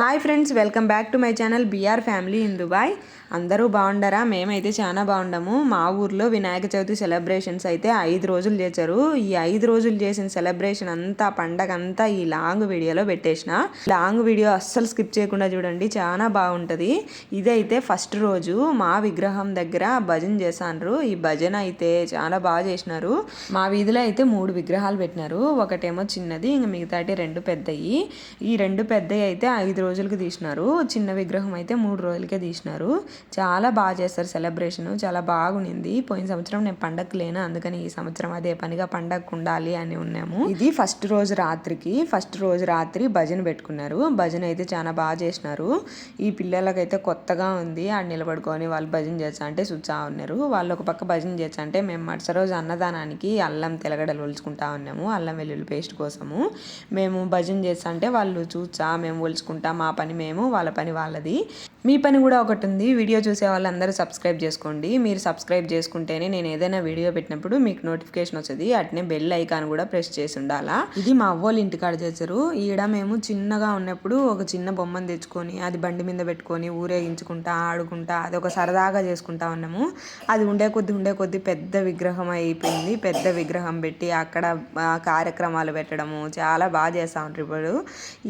Hi friends welcome back to my channel BR family in Dubai. అందరూ బాగుండరా? మేమైతే చాలా బాగుండము. మా ఊర్లో వినాయక చవితి సెలబ్రేషన్స్ అయితే ఐదు రోజులు చేశారు. ఈ ఐదు రోజులు చేసిన సెలబ్రేషన్ అంతా పండగ అంతా ఈ లాంగ్ వీడియోలో పెట్టేసిన. లాంగ్ వీడియో అస్సలు స్కిప్ చేయకుండా చూడండి చాలా బాగుంటుంది. ఇదైతే ఫస్ట్ రోజు మా విగ్రహం దగ్గర భజన చేశారు ఈ భజన అయితే చాలా బాగా చేసినారు. మా వీధిలో అయితే మూడు విగ్రహాలు పెట్టినారు. ఒకటేమో చిన్నది ఇంక మిగతాటి రెండు పెద్దయి. ఈ రెండు పెద్దవి అయితే ఐదు రోజులకు తీసినారు. చిన్న విగ్రహం అయితే మూడు రోజులకే తీసినారు. చాలా బాగా చేస్తారు సెలబ్రేషన్ చాలా బాగుంది పోయిన సంవత్సరం నేను పండగ లేను అందుకని ఈ సంవత్సరం అదే పనిగా పండగ ఉండాలి అని ఉన్నాము. ఇది ఫస్ట్ రోజు రాత్రికి ఫస్ట్ రోజు రాత్రి భజన పెట్టుకున్నారు. భజన అయితే చాలా బాగా చేసినారు. ఈ పిల్లలకైతే కొత్తగా ఉంది. ఆడ నిలబడుకొని వాళ్ళు భజన చేస్తా అంటే సుచ్చా ఉన్నారు. వాళ్ళు ఒక పక్క భజన చేస్తా అంటే మేము మరుస రోజు అన్నదానానికి అల్లం తెలగడలు ఒలుచుకుంటా ఉన్నాము. అల్లం వెల్లుల్లి పేస్ట్ కోసము. మేము భజన చేస్తా అంటే వాళ్ళు చూచా మేము ఒలుచుకుంటాం మా పని మేము వాళ్ళ పని వాళ్ళది. మీ పని కూడా ఒకటి ఉంది. వీడియో చూసే వాళ్ళందరూ సబ్స్క్రైబ్ చేసుకోండి. మీరు సబ్స్క్రైబ్ చేసుకుంటేనే నేను ఏదైనా వీడియో పెట్టినప్పుడు మీకు నోటిఫికేషన్ వస్తుంది. అట్నే బెల్ ఐకాన్ కూడా ప్రెస్ చేసి ఉండాలా. ఇది మా అవ్వోళ్ళు ఇంటికాడ చేశారు. ఈడ మేము చిన్నగా ఉన్నప్పుడు ఒక చిన్న బొమ్మను తెచ్చుకొని అది బండి మీద పెట్టుకొని ఊరేగించుకుంటా ఆడుకుంటా అది ఒక సరదాగా చేసుకుంటా ఉన్నాము. అది ఉండే కొద్ది ఉండే కొద్ది పెద్ద విగ్రహం అయిపోయింది. పెద్ద విగ్రహం పెట్టి అక్కడ కార్యక్రమాలు పెట్టడము చాలా బాగా చేస్తా ఉంటారు ఇప్పుడు.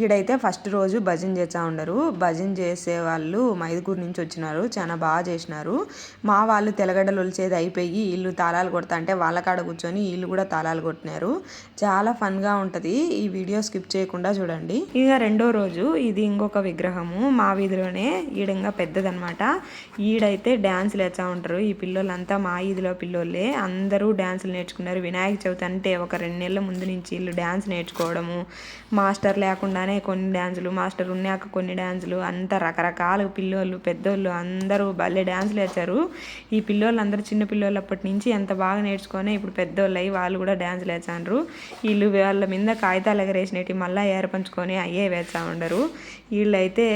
ఈడైతే ఫస్ట్ రోజు భజన చేస్తూ ఉండరు. భజన చేసే వాళ్ళు మైదుకూరు నుంచి వచ్చినారు. చాలా బాగా చేసినారు. మా వాళ్ళు తెలగడలు ఒలిచేది అయిపోయి వీళ్ళు తాళాలు కొడతా అంటే వాళ్ళ కాడ కూర్చొని వీళ్ళు కూడా తాళాలు కొట్టినారు. చాలా ఫన్గా ఉంటుంది. ఈ వీడియో స్కిప్ చేయకుండా చూడండి. ఇక రెండో రోజు ఇది ఇంకొక విగ్రహము. మా వీధిలోనే ఈడంగా పెద్దదనమాట. ఈడైతే డ్యాన్సులు వేస్తూ ఉంటారు. ఈ పిల్లోళ్ళంతా మా ఈదిలో పిల్లోళ్ళే. అందరూ డ్యాన్సులు నేర్చుకున్నారు. వినాయక చవితి అంటే ఒక రెండు నెలల ముందు నుంచి వీళ్ళు డ్యాన్స్ నేర్చుకోవడము. మాస్టర్ లేకుండానే కొన్ని డ్యాన్సులు మాస్టర్ ఉన్నాక కొన్ని డ్యాన్సులు అంత రకరకాల పిల్లోళ్ళు పెద్దోళ్ళు అందరూ భలే డ్యాన్సులు వేశారు. ఈ పిల్లోళ్ళు అందరూ చిన్న పిల్లోళ్ళు అప్పటి నుంచి ఎంత బాగా నేర్చుకొని ఇప్పుడు పెద్దోళ్ళు అయ్యి వాళ్ళు కూడా డ్యాన్సులు వేసాండ్రు వీళ్ళు వాళ్ళ మీద కాగితాలు ఎగరేసినట్టు మళ్ళీ ఏర్పంచుకొని అయ్యే వేస్తా ఉండరు. వీళ్ళైతే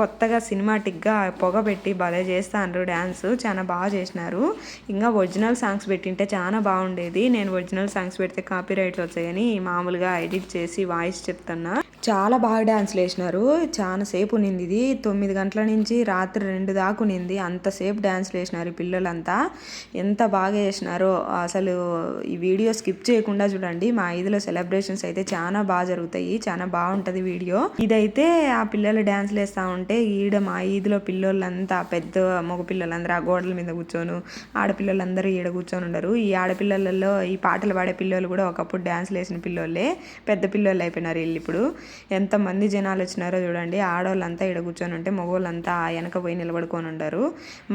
కొత్తగా సినిమాటిక్గా పొగ పెట్టి భలే చేస్తాండ్రు డ్యాన్స్. చాలా బాగా చేసినారు. ఇంకా ఒరిజినల్ సాంగ్స్ పెట్టింటే చాలా బాగుండేది. నేను ఒరిజినల్ సాంగ్స్ పెడితే కాపీ రైట్స్ వచ్చాయని మామూలుగా ఎడిట్ చేసి వాయిస్ చెప్తున్నా. చాలా బాగా డ్యాన్స్లు వేసినారు. చాలా సేపు ఉన్నింది ఇది. తొమ్మిది గంటల నుంచి రాత్రి రెండు దాకా ఉన్నింది. అంతసేపు డ్యాన్స్లు వేసినారు ఈ పిల్లలంతా. ఎంత బాగా చేసినారో అసలు ఈ వీడియో స్కిప్ చేయకుండా చూడండి. మా ఐదులో సెలబ్రేషన్స్ అయితే చాలా బాగా జరుగుతాయి. చాలా బాగుంటుంది వీడియో. ఇదైతే ఆ ఆ పిల్లలు డ్యాన్స్లు వేస్తూ ఉంటే ఈడ మా ఈదిలో పిల్లోళ్ళంతా పెద్ద మగ పిల్లలందరూ ఆ గోడల మీద కూర్చొని ఆడపిల్లలందరూ ఈడ కూర్చొని ఉండరు. ఈ ఆడపిల్లలలో ఈ పాటలు పాడే పిల్లలు కూడా ఒకప్పుడు డ్యాన్స్లు వేసిన పిల్లోళ్ళే పెద్ద పిల్లోళ్ళు అయిపోయినారు వీళ్ళు ఇప్పుడు. ఎంతమంది జనాలు వచ్చినారో చూడండి ఆడవాళ్ళంతా ఈడ కూర్చొని ఉంటే మగవాళ్ళంతా వెనక పోయి నిలబడుకొని ఉండరు.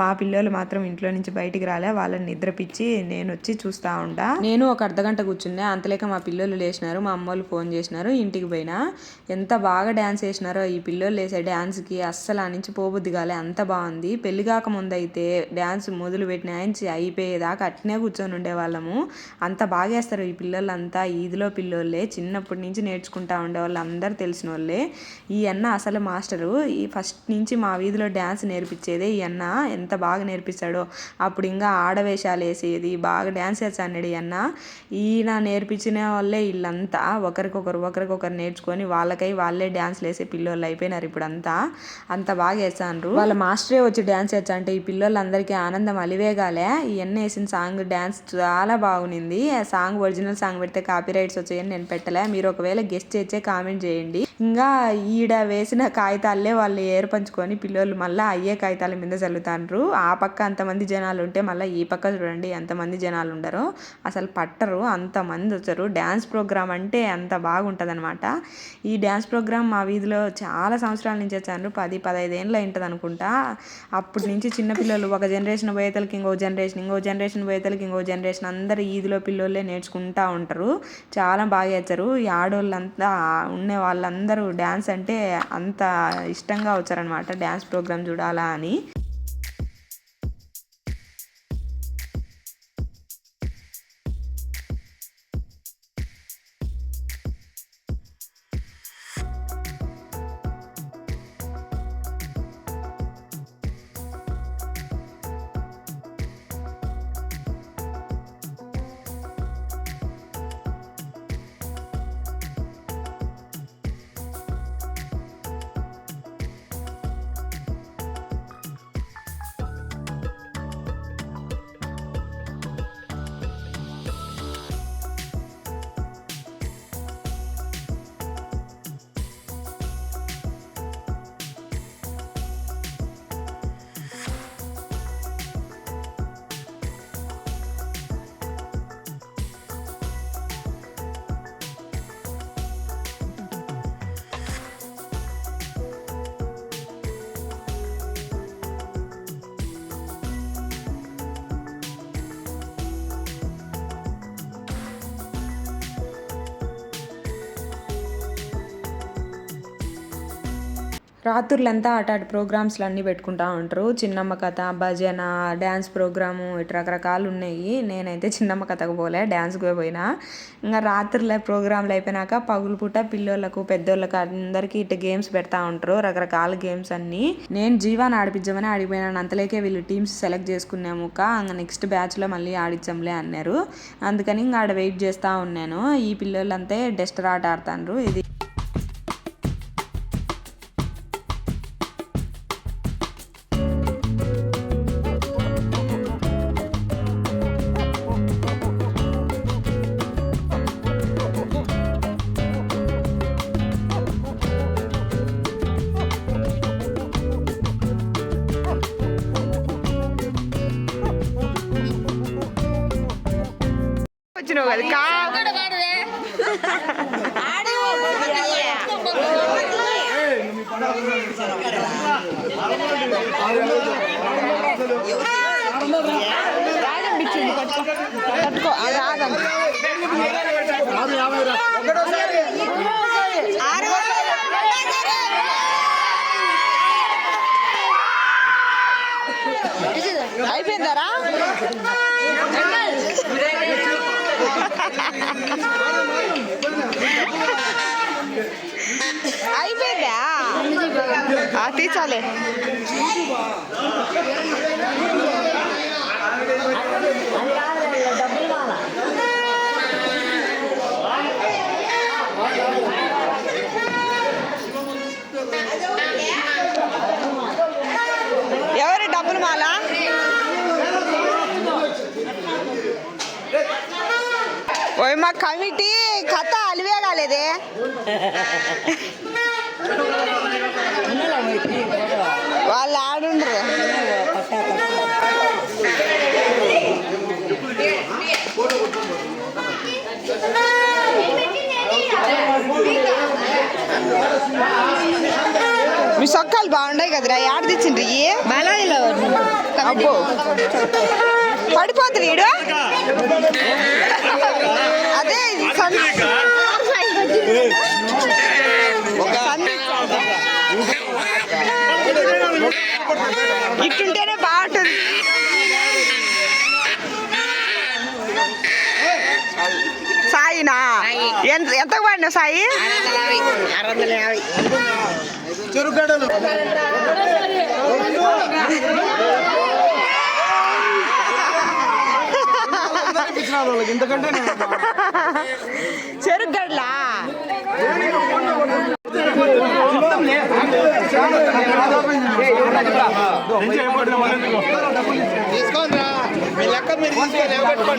మా పిల్లలు మాత్రం ఇంట్లో నుంచి బయటికి రాలే వాళ్ళని నిద్రపిచ్చి నేను వచ్చి చూస్తూ ఉంటా. నేను ఒక అర్ధగంట కూర్చున్నా అంతలేక మా పిల్లలు లేచినారు మా అమ్మోళ్ళు ఫోన్ చేసినారు ఇంటికి పోయినా. ఎంత బాగా డ్యాన్స్ వేసినారో ఈ పిల్లోళ్ళు వేసే డ్యాన్స్కి అస్సలు అనించి పోబుద్ది కాలే. అంత బాగుంది. పెళ్ళి కాక అయితే డ్యాన్స్ మొదలు పెట్టిన నుంచి అయిపోయేదాకా అట్నే కూర్చొని ఉండేవాళ్ళము. అంత బాగా వేస్తారు ఈ పిల్లలంతా ఈదిలో పిల్లోళ్ళే చిన్నప్పటి నుంచి నేర్చుకుంటా ఉండేవాళ్ళు అందరు తెలిసిన వాళ్ళే ఈ అన్న అసలు మాస్టరు. ఈ ఫస్ట్ నుంచి మా వీధిలో డ్యాన్స్ నేర్పించేదే ఈ అన్న. ఎంత బాగా నేర్పిస్తాడో. అప్పుడు ఇంకా ఆడవేషాలు వేసేది. బాగా డ్యాన్స్ వేసాడు ఈ అన్న. ఈయన నేర్పించిన వాళ్ళే వీళ్ళంతా ఒకరికొకరు ఒకరికొకరు నేర్చుకొని వాళ్ళకై వాళ్ళే డ్యాన్స్లు వేసే పిల్లోళ్ళు. అయిపోయినారు ఇప్పుడు అంతా అంత బాగా వేసాను వాళ్ళ మాస్టరే వచ్చి డ్యాన్స్ వేస్తా అంటే ఈ పిల్లలందరికీ ఆనందం అలివేగాలే. ఈ అన్న వేసిన సాంగ్ డ్యాన్స్ చాలా బాగునింది ఆ సాంగ్ ఒరిజినల్ సాంగ్ పెడితే కాపీ రైట్స్ వచ్చాయని నేను పెట్టలే. మీరు ఒకవేళ గెస్ట్ చేసే కామెంట్ చేయండి. ఇంకా ఈడ వేసిన కాగితాలే వాళ్ళు ఏర్పంచుకొని పిల్లలు మళ్ళీ అయ్యే కాగితాల మీద చల్లుతాండ్రు. ఆ పక్క అంతమంది జనాలు ఉంటే మళ్ళీ ఈ పక్క చూడండి ఎంతమంది జనాలు ఉండరు. అసలు పట్టరు అంతమంది వచ్చారు. డ్యాన్స్ ప్రోగ్రామ్ అంటే అంత బాగుంటుంది ఈ డ్యాన్స్ ప్రోగ్రామ్ మా వీధిలో చాలా చాలా సంవత్సరాల నుంచి వచ్చారు పది పదహైదు ఏళ్ళు ఉంటుంది అనుకుంటా. అప్పటి నుంచి చిన్నపిల్లలు ఒక జనరేషన్ పోయేతలకి ఇంకో జనరేషన్ ఇంకో జనరేషన్ పోయేతలకి ఇంకో జనరేషన్ అందరు ఈదిలో పిల్లోళ్ళే నేర్చుకుంటా ఉంటారు. చాలా బాగా వచ్చారు ఈ ఆడవాళ్ళంతా ఉండే వాళ్ళందరూ డ్యాన్స్ అంటే అంత ఇష్టంగా వచ్చారనమాట డ్యాన్స్ ప్రోగ్రామ్ చూడాలా అని. రాత్రులంతా అటాటి ప్రోగ్రామ్స్లు అన్నీ పెట్టుకుంటా ఉంటారు. చిన్నమ్మ కథ భజన డ్యాన్స్ ప్రోగ్రాము ఇటు రకరకాలు ఉన్నాయి. నేనైతే చిన్నమ్మ కథకు పోలే డ్యాన్స్కి పోయినా. ఇంకా రాత్రుల ప్రోగ్రాంలు అయిపోయినాక పగులు పూట పిల్లోళ్ళకు పెద్దోళ్ళకు అందరికీ ఇటు గేమ్స్ పెడతా ఉంటారు. రకరకాల గేమ్స్ అన్ని. నేను జీవాన్ని ఆడిపించమని ఆడిపోయినాను. అంతలేకే వీళ్ళు టీమ్స్ సెలెక్ట్ చేసుకున్నాము ఇంకా నెక్స్ట్ బ్యాచ్లో మళ్ళీ ఆడించంలే అన్నారు. అందుకని ఇంకా ఆడ వెయిట్ చేస్తూ ఉన్నాను. ఈ పిల్లోళ్ళంతే డెస్టర్ ఆట ఆడుతాండ్రు. ఇది పట్టుకో అయిపోయిందారా? అయిపోయిందా? ఆ, తీసాలే ఎవరు డబ్బులు మాలా? ఓయ్ మా కమిటీ కథ అలివే కాలేదే వాళ్ళు ఆడుండ్రు. మీ సొక్కాలు బాగున్నాయి కదరా యాడ తెచ్చిండ్రి బాలాజీలో అబ్బో. పడిపోతుంది వీడు. అదే ఇట్టుంటేనే బాగుంటుంది సాయినా ఎంత ఎంతకు పడినావు సాయి చెరుగడలు ఇంతకంటే మీ లెక్క మీరు తీసుకొని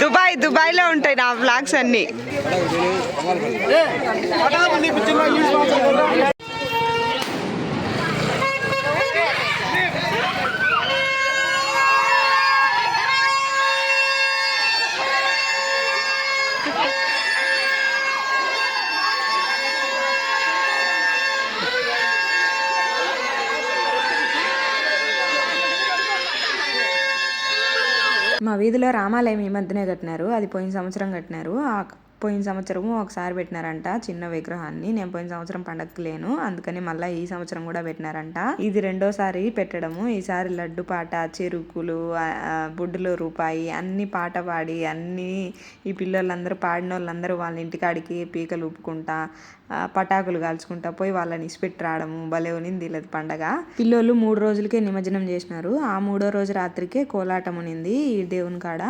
దుబాయ్ దుబాయ్లో ఉంటాయి నా బ్లాగ్స్ అన్ని మా వీధిలో రామాలయం ఈ మధ్యనే కట్టినారు. అది పోయిన సంవత్సరం కట్టినారు. ఆ పోయిన సంవత్సరము ఒకసారి పెట్టినారంట చిన్న విగ్రహాన్ని. నేను పోయిన సంవత్సరం పండగకి లేను అందుకని మళ్ళీ ఈ సంవత్సరం కూడా పెట్టినారంట. ఇది రెండోసారి పెట్టడము. ఈసారి లడ్డు పాట చెరుకులు ఆ, రూపాయి అన్ని పాట పాడి అన్ని ఈ పిల్లలందరూ పాడిన వాళ్ళందరూ వాళ్ళ ఇంటికాడికి పీకలు ఊపుకుంటా పటాకులు కాల్చుకుంటా పోయి వాళ్ళని ఇసిపెట్టి రావడము. భలే ఉనింది లేదు పండగ. పిల్లోళ్ళు మూడు రోజులకే నిమజ్జనం చేసినారు. ఆ మూడో రోజు రాత్రికే కోలాటం ఉనింది ఈ దేవుని కాడ.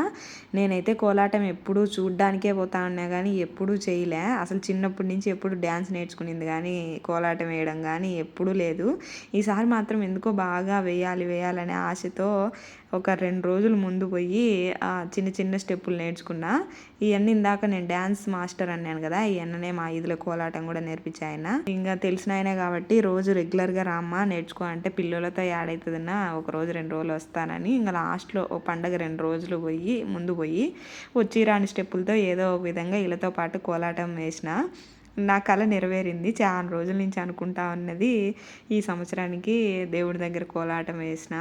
నేనైతే కోలాటం ఎప్పుడూ చూడ్డానికే పోతా ఉన్నా కానీ ఎప్పుడూ చేయలే. అసలు చిన్నప్పటి నుంచి ఎప్పుడు డ్యాన్స్ నేర్చుకునింది కానీ కోలాటం వేయడం కానీ ఎప్పుడూ లేదు. ఈసారి మాత్రం ఎందుకో బాగా వేయాలి వేయాలనే ఆశతో ఒక రెండు రోజులు ముందు పోయి చిన్న చిన్న స్టెప్పులు నేర్చుకున్నా. ఇవన్నీ ఇందాక నేను డ్యాన్స్ మాస్టర్ అన్నాను కదా ఇవన్ననే మా ఈదుల కోలాటం కూడా నేర్పించాయన ఇంకా తెలిసిన ఆయనే కాబట్టి రోజు రెగ్యులర్గా రామ్మా నేర్చుకో అంటే పిల్లలతో యాడ్ అవుతుందన్నా ఒక రోజు రెండు రోజులు వస్తానని. ఇంకా లాస్ట్లో ఓ పండగ రెండు రోజులు పోయి ముందు పోయి వచ్చి రాని స్టెప్పులతో ఏదో ఒక విధంగా వీళ్ళతో పాటు కోలాటం వేసిన నా కళ నెరవేరింది. చాలా రోజుల నుంచి అనుకుంటా ఉన్నది ఈ సంవత్సరానికి దేవుడి దగ్గర కోలాటం వేసిన.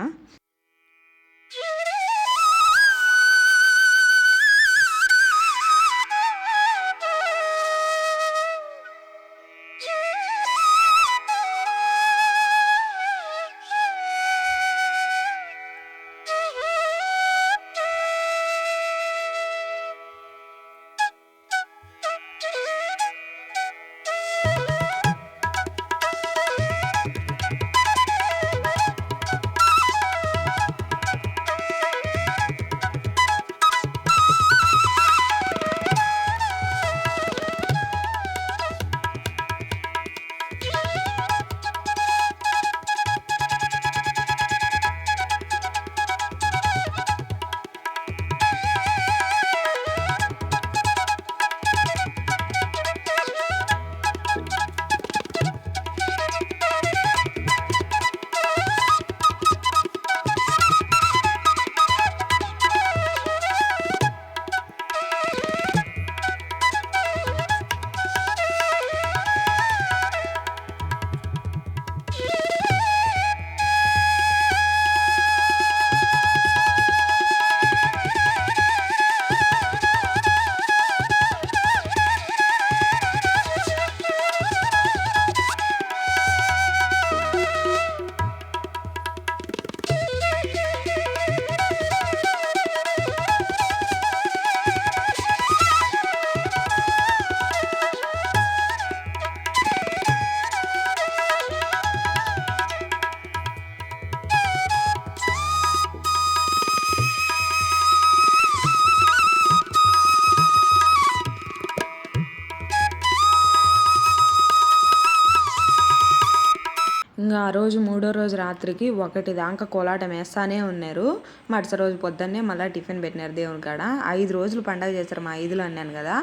రోజు మూడో రోజు రాత్రికి ఒకటి దాకా కోలాటం వేస్తానే ఉన్నారు. మరుసటి రోజు పొద్దున్నే మళ్ళీ టిఫిన్ పెట్టినారు దేవుని కాడ. ఐదు రోజులు పండగ చేస్తారు మా ఐదులో అన్నాను కదా.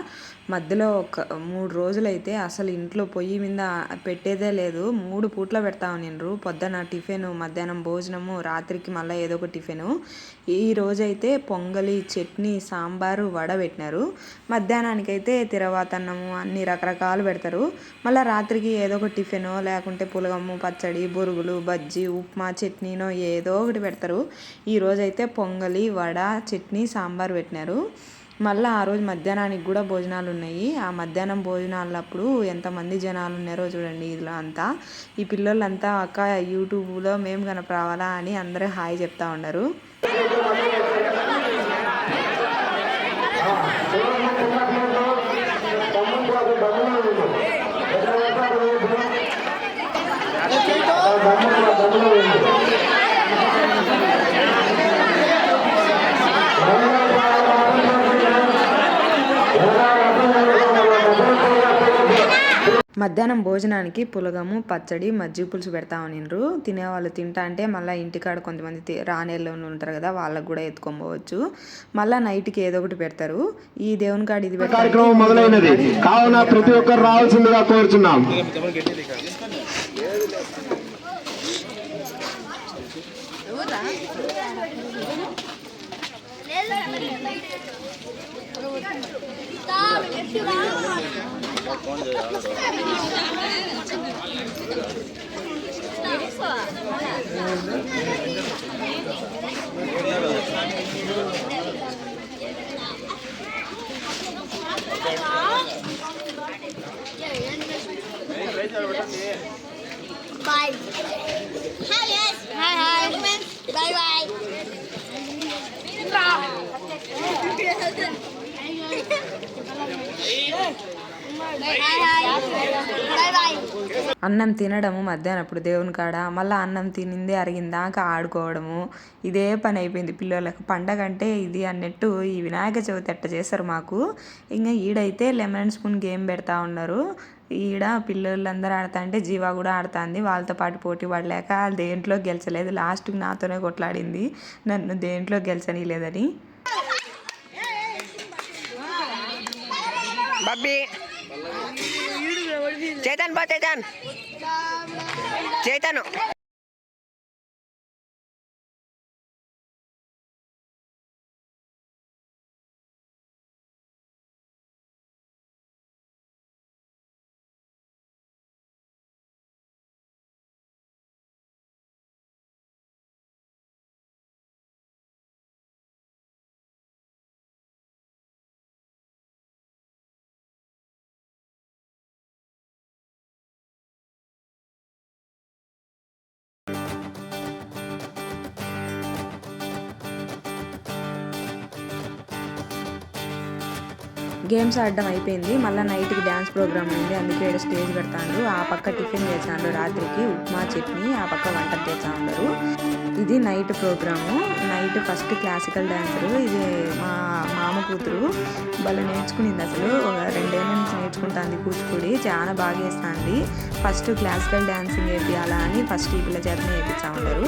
మధ్యలో ఒక మూడు రోజులు అయితే అసలు ఇంట్లో పొయ్యి మీద పెట్టేదే లేదు. మూడు పూట్ల పెడతా ఉన్నారు పొద్దున టిఫిన్ మధ్యాహ్నం భోజనము రాత్రికి మళ్ళీ ఏదో ఒక టిఫిను. ఈ రోజైతే పొంగలి చట్నీ సాంబారు వడ పెట్టినారు. మధ్యాహ్నానికైతే తిరవాతన్నము అన్ని రకరకాలు పెడతారు. మళ్ళీ రాత్రికి ఏదో ఒక టిఫిన్ లేకుంటే పులగము పచ్చడి బొరుగులు బజ్జీ ఉప్మా చట్నీనో ఏదో ఒకటి పెడతారు. ఈ రోజైతే పొంగలి వడ చట్నీ సాంబార్ పెట్టినారు. మళ్ళీ ఆ రోజు మధ్యాహ్నానికి కూడా భోజనాలు ఉన్నాయి ఆ మధ్యాహ్నం భోజనాలప్పుడు ఎంతమంది జనాలు ఉన్నారో చూడండి ఇదిలో అంతా. ఈ పిల్లలంతా అక్క యూట్యూబ్లో మేము కనపరావాలా అని అందరూ హాయ్ చెప్తా ఉన్నారు మధ్యాహ్నం భోజనానికి పులగము పచ్చడి మజ్జిగ పులుసు పెడతా ఉనిండ్రు. తినేవాళ్ళు తింటా అంటే మళ్ళీ ఇంటికాడ కొంతమంది తి- రానేళ్ళు ఉంటారు కదా వాళ్ళకు కూడా ఎత్తుకొని పోవచ్చు. మళ్ళీ నైట్కి ఏదో ఒకటి పెడతారు. ఈ దేవుని కాడ ఇది పెడతారు. కార్యక్రమం మొదలైనది. కావున ప్రతి ఒక్కరు రావాల్సిందిగా కోరుచున్నాం. Yeah. అన్నం తినడము మధ్యాహ్నప్పుడు దేవుని కాడ. మళ్ళీ అన్నం తినిందే అరిగిందాక ఆడుకోవడము. ఇదే పని అయిపోయింది పిల్లలకు. పండగ అంటే ఇది అన్నట్టు ఈ వినాయక చవితి ఎట్ట చేస్తారు మాకు. ఇంకా ఈడైతే లెమన్ స్పూన్ గేమ్ పెడతా ఉన్నారు. ఈడ పిల్లలందరూ ఆడతా అంటే జీవా కూడా ఆడుతుంది. వాళ్ళతో పాటు పోటీ పడలేక దేంట్లో గెలిచలేదు. లాస్ట్కి నాతోనే కొట్లాడింది. నన్ను దేంట్లో గెలిచనీయలేదని. బబ్బీ. చైతన్ బా చైతన్. చైతన్. గేమ్స్ ఆడడం అయిపోయింది. మళ్ళీ నైట్కి డ్యాన్స్ ప్రోగ్రామ్ ఉంది. అందుకే స్టేజ్ పెడతాండ్రు. ఆ పక్క టిఫిన్ చేసాండ్రు రాత్రికి. ఉప్మా చట్నీ ఆ పక్క వంట చేస్తా ఉన్నారు ఇది night programme. Night first classical dancer ఇది మా మామ కూతురు. వాళ్ళు నేర్చుకునింది అసలు. రెండేళ్ళ నుంచి నేర్చుకుంటుంది కూచిపూడి. చాలా బాగా వేస్తుంది ఫస్ట్ క్లాసికల్ డ్యాన్సింగ్ వేపియాలా అని ఫస్ట్ ఈ పిల్ల చేతనే వేపిస్తా ఉంటారు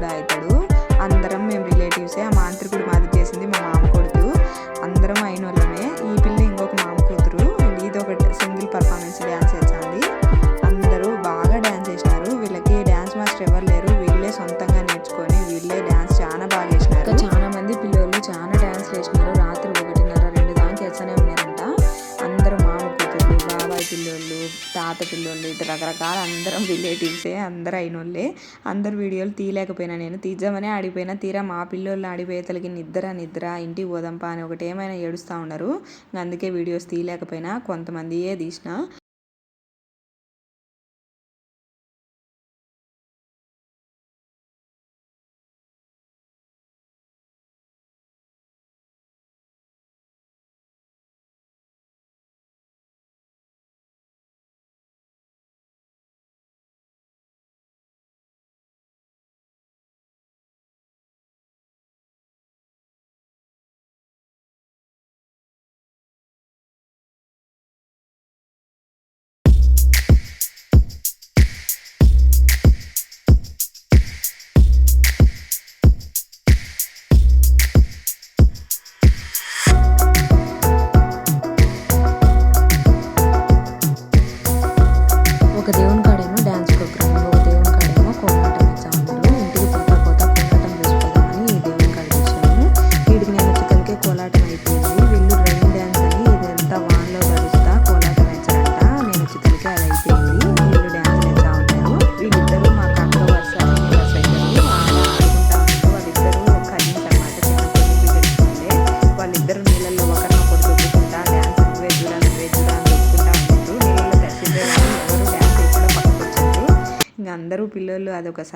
కూడా అవుతాడు అందరం మేము రిలేటివ్సే ఆ మాంత్రికుడు మాది చేసింది మా మామ కొడుకు. అందరం అయిన వాళ్ళమే. ఈ పిల్ల ఇంకొక మామ కూతురు. ఇది ఒక సింగిల్ పర్ఫార్మెన్స్ డ్యాన్స్ వేసింది అందరూ బాగా డ్యాన్స్ చేసినారు. వీళ్ళకి డ్యాన్స్ మాస్టర్ ఎవరు లేరు. వీళ్ళే సొంతంగా నేర్చుకొని వీళ్ళే డ్యాన్స్ చాలా బాగా చేసినారు. చాలా మంది పిల్లలు చాలా డ్యాన్స్ చేసినారు. రాత్రి ఒకటిన్నర రెండు దానికి వేస్తూనే ఉన్నారంట. అందరూ మామ కూతురు బాబాయ్ పిల్లోళ్ళు తాత పిల్లోళ్ళు ఇటు రకరకాల అందరం రిలేటివ్సే అందరూ అయిన వాళ్ళే వీడియోలు తీయలేకపోయినా నేను. తీద్దామని ఆడిపోయినా తీరా మా పిల్లోళ్ళు ఆడిపోయేతలకి నిద్ర నిద్ర ఇంటికి పోదాంపా అని ఒకటి ఏమైనా ఏడుస్తూ ఉన్నారు. అందుకే వీడియోస్ తీయలేకపోయినా కొంతమందియే తీసిన. ఒక దేవుని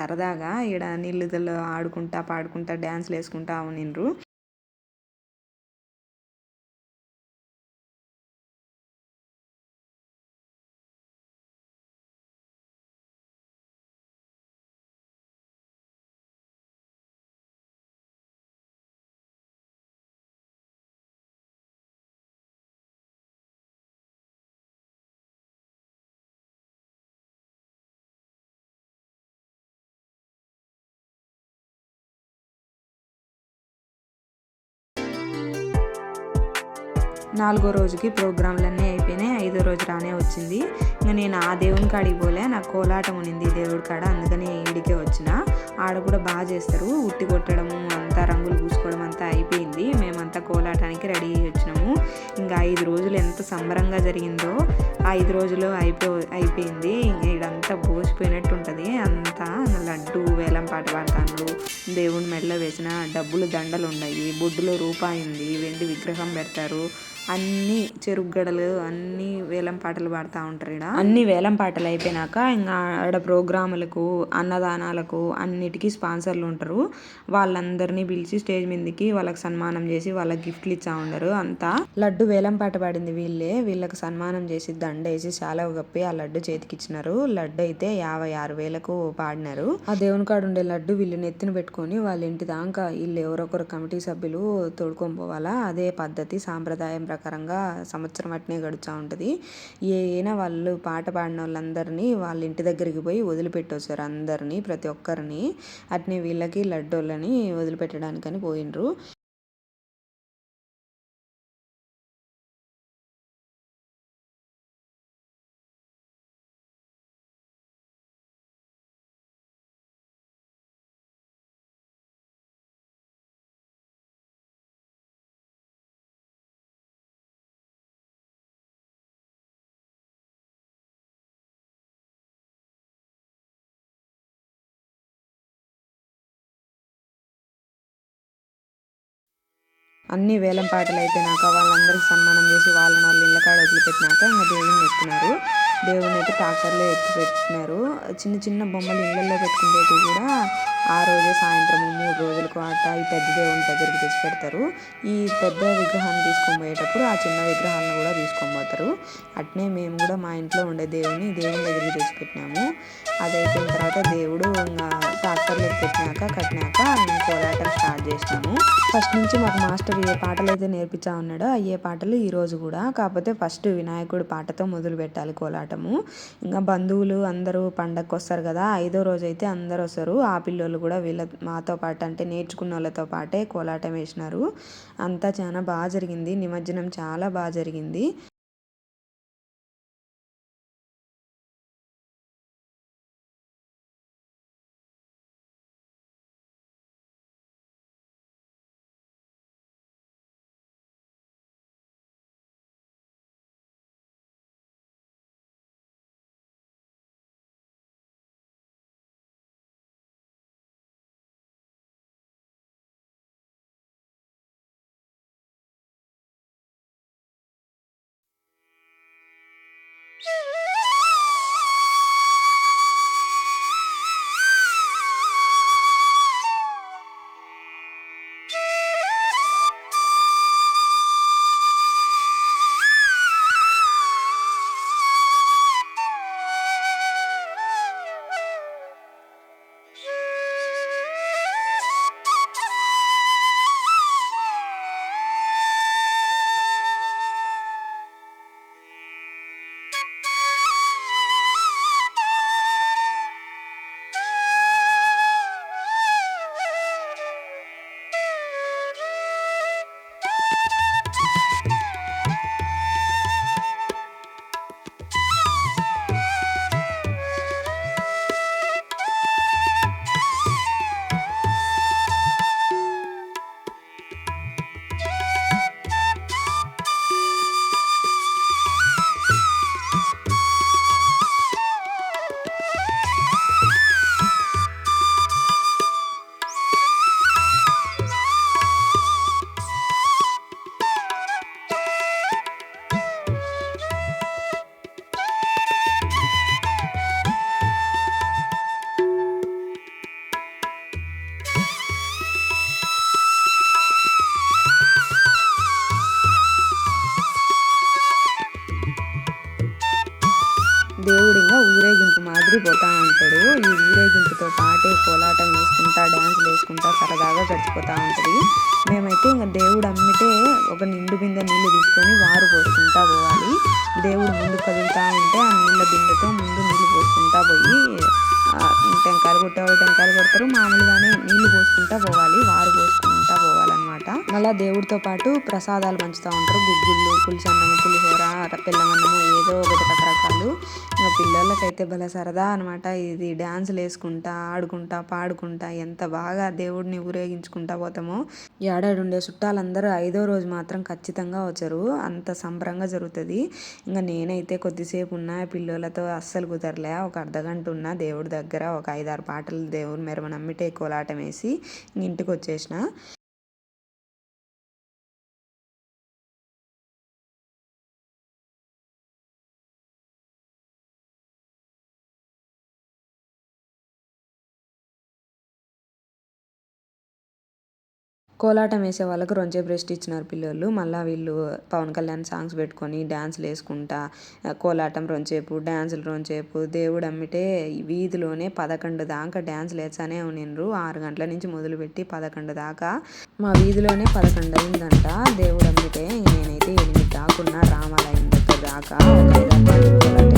సరదాగా ఈడ నీళ్ళలో ఆడుకుంటా పాడుకుంటా డ్యాన్స్లు వేసుకుంటా ఉనిండ్రు. నాలుగో రోజుకి ప్రోగ్రాంలన్నీ అయిపోయినాయి ఐదో రోజు రానే వచ్చింది. ఇంకా నేను ఆ దేవుని కాడికి పోలే నాకు కోలాటం ఉనింది దేవుడి కాడ అందుకని ఈడికే వచ్చిన. ఆడ కూడా బాగా చేస్తారు ఉట్టి కొట్టడము అంతా రంగులు పూసుకోవడం అంతా అయిపోయింది. మేమంతా కోలాటానికి రెడీ వచ్చినాము. ఇంకా ఐదు రోజులు ఎంత సంబరంగా జరిగిందో ఐదు రోజులు అయిపో అయిపోయింది. ఇంకా ఇదంతా పోసిపోయినట్టు ఉంటుంది అంతా లడ్డు వేలం పాట పాడతాను దేవుని మెడలో వేసిన డబ్బులు దండలు ఉన్నాయి బొడ్డులో రూపాయి ఉంది వెండి విగ్రహం పెడతారు. అన్ని చెరుగ్గడలు అన్ని వేలం పాటలు పాడుతూ ఉంటారు ఇక్కడ అన్ని వేలం పాటలు అయిపోయినాక ఇంకా ఆడ ప్రోగ్రాములకు అన్నదానాలకు అన్నిటికీ స్పాన్సర్లు ఉంటారు. వాళ్ళందరినీ పిలిచి స్టేజ్ మీదకి వాళ్ళకి సన్మానం చేసి వాళ్ళకి గిఫ్ట్లు ఇచ్చా ఉండరు. అంతా లడ్డు వేలం పాట పాడింది వీళ్ళే. వీళ్ళకి సన్మానం చేసి దండ వేసి చాలా గప్పి ఆ లడ్డు చేతికి ఇచ్చినారు లడ్డు అయితే యాభై ఆరు వేలకు పాడినారు. ఆ దేవుని కాడు ఉండే లడ్డు వీళ్ళు నెత్తిన పెట్టుకొని వాళ్ళ ఇంటి దాకా వీళ్ళు ఎవరొకరు కమిటీ సభ్యులు తోడుకొని పోవాలా? అదే పద్ధతి సాంప్రదాయం ప్రకారంగా సంవత్సరం అట్నే గడుచా ఉంటుంది. ఏనా వాళ్ళు పాట పాడిన వాళ్ళందరినీ వాళ్ళ ఇంటి దగ్గరికి పోయి వదిలిపెట్టొచ్చారు అందరినీ ప్రతి ఒక్కరిని. అట్నే వీళ్ళకి లడ్డోళ్ళని వదిలిపెట్టడానికని పోయినరు అన్ని వేలం పాటలు అయిపోయినాక వాళ్ళందరికీ సన్మానం చేసి వాళ్ళని వాళ్ళు ఇళ్ళ కాడ వదిలిపెట్టినాక ఇంకా దేవుడిని ఎత్తున్నారు దేవుడిని అయితే ట్రాక్టర్లో ఎత్తి పెట్టినారు చిన్న చిన్న బొమ్మలు ఇళ్ళల్లో పెట్టుకునేటివి కూడా ఆ రోజే సాయంత్రం మూడు రోజులకు అట్ట ఈ పెద్ద దేవుని దగ్గరికి తెచ్చి పెడతారు ఈ పెద్ద విగ్రహాన్ని తీసుకొని పోయేటప్పుడు ఆ చిన్న విగ్రహాలను కూడా తీసుకొని పోతారు. అట్నే మేము కూడా మా ఇంట్లో ఉండే దేవుని దేవుని దగ్గరికి తెచ్చి పెట్టినాము అది అయిపోయిన తర్వాత దేవుడు ఇంకా ట్రాక్టర్లో పెట్టినాక కట్టినాక మేము కోలాటం స్టార్ట్ చేసినాము. ఫస్ట్ నుంచి మాకు మాస్టర్ ఏ పాటలు అయితే నేర్పించా ఉన్నాడో అయ్యే పాటలు ఈ రోజు కూడా. కాకపోతే ఫస్ట్ వినాయకుడి పాటతో మొదలు పెట్టాలి కోలాటము. ఇంకా బంధువులు అందరూ పండగకు వస్తారు కదా ఐదో రోజు అయితే అందరు వస్తారు. ఆ పిల్లోళ్ళు కూడా వీళ్ళ మాతో పాటు అంటే నేర్చుకున్న వాళ్ళతో పాటే కోలాటం వేసినారు. అంతా చాలా బాగా జరిగింది. నిమజ్జనం చాలా బాగా జరిగింది. ఒక నిండు బిందె నీళ్ళు తీసుకొని వారు పోసుకుంటా పోవాలి. దేవుడు ముందు కదులుతూ ఉంటే ఆ నీళ్ళ బిందెతో ముందు నీళ్ళు పోసుకుంటా పోయి టెంకాయలు కొట్టేవాళ్ళు టెంకాయలు కొడతారు. మామూలుగానే నీళ్ళు పోసుకుంటా పోవాలి వారు పోసుకుంటా పోవాలి. అనమాట మళ్ళీ దేవుడితో పాటు ప్రసాదాలు పంచుతూ ఉంటారు. గుగ్గుళ్ళు పులిసన్నము పులిహోర పిల్లమన్నము ఏదో ఒకటి రకరకాలు. పిల్లలకైతే భలే సరదా అనమాట ఇది డ్యాన్సులు వేసుకుంటా ఆడుకుంటా పాడుకుంటా ఎంత బాగా దేవుడిని ఊరేగించుకుంటా పోతామో. ఏడాడు ఉండే చుట్టాలందరూ ఐదో రోజు మాత్రం ఖచ్చితంగా వచ్చారు. అంత సంబరంగా జరుగుతుంది. ఇంకా నేనైతే కొద్దిసేపు ఉన్నా పిల్లలతో అస్సలు కుదరలే. ఒక అర్ధగంట ఉన్నా దేవుడి దగ్గర ఒక ఐదారు పాటలు దేవుడి మెరవ నమ్మిటే కోలాటం వేసి ఇంటికి వచ్చేసిన. కోలాటం వేసే వాళ్ళకు రొంచే రెస్ట్ ఇచ్చినారు పిల్లలు మళ్ళీ వీళ్ళు పవన్ కళ్యాణ్ సాంగ్స్ పెట్టుకొని డ్యాన్స్లు వేసుకుంటా కోలాటం రొంచేపు డ్యాన్సులు రొంచేపు దేవుడు అమ్మితే వీధిలోనే పదకొండు దాకా డ్యాన్స్లు వేసానే ఉనిండ్రు ఆరు గంటల నుంచి మొదలుపెట్టి పదకొండు దాకా మా వీధిలోనే పదకొండు అయిందంట. దేవుడు అమ్మితే నేనైతే ఎనిమిది దాకున్నా రామాలయం దగ్గర దాకా ఒక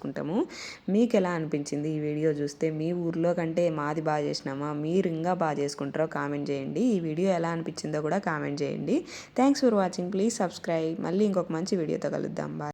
చేసుకుంటాము. మీకు ఎలా అనిపించింది ఈ వీడియో చూస్తే? మీ ఊర్లో కంటే మాది బాగా చేసినామా? మీరు ఇంకా బాగా చేసుకుంటారో కామెంట్ చేయండి. ఈ వీడియో ఎలా అనిపించిందో కూడా కామెంట్ చేయండి. Thanks for watching please subscribe మళ్ళీ ఇంకొక మంచి వీడియోతో కలుద్దాం. బాయ్